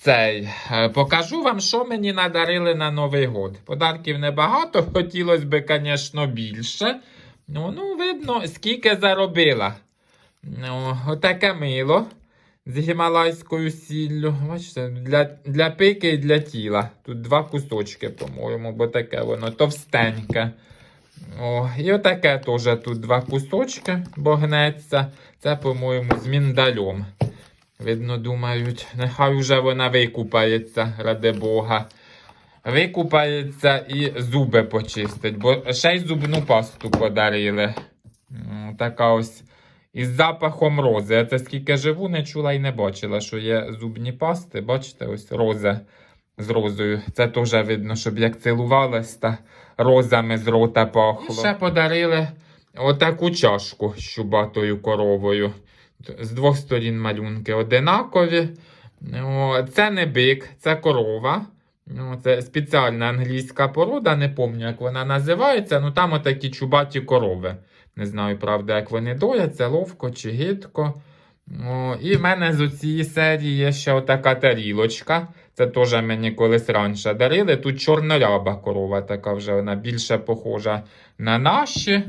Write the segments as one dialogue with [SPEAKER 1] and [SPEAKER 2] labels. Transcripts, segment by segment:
[SPEAKER 1] цей, е, покажу вам, що мені надарили на Новий год. Подарків небагато, хотілося б, звісно, більше. Ну, ну, видно, скільки заробила. Ну, отаке мило з гімалайською сіллю. Бачите, для, для пики і для тіла. Тут два кусочки, по-моєму, бо таке воно товстеньке. О, і отаке теж тут два кусочки, бо гнеться. Це, по-моєму, з міндалем. Видно, думають, нехай уже вона викупається, ради Бога. Викупається і зуби почистить, бо ще й зубну пасту подарили. Така ось із запахом рози. Я це скільки живу, не чула і не бачила, що є зубні пасти. Бачите, ось рози з розою. Це теж видно, щоб як цілувалась, та розами з рота пахло. І ще подарили отаку чашку з чубатою коровою. З двох сторін малюнки одинакові. Це не бик, це корова. Це спеціальна англійська порода, не пам'ятаю, як вона називається. Ну там отакі чубаті корови. Не знаю, правда, як вони дояться, ловко чи гидко. О, і в мене з цієї серії є ще отака тарілочка. Це теж мені колись раніше дарили. Тут чорноряба корова, така вже вона більше похожа на наші.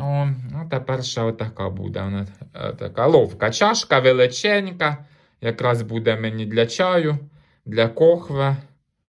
[SPEAKER 1] О, ну, тепер ще отака буде. Вона е, така ловка. Чашка величенька. Якраз буде мені для чаю, для кохви.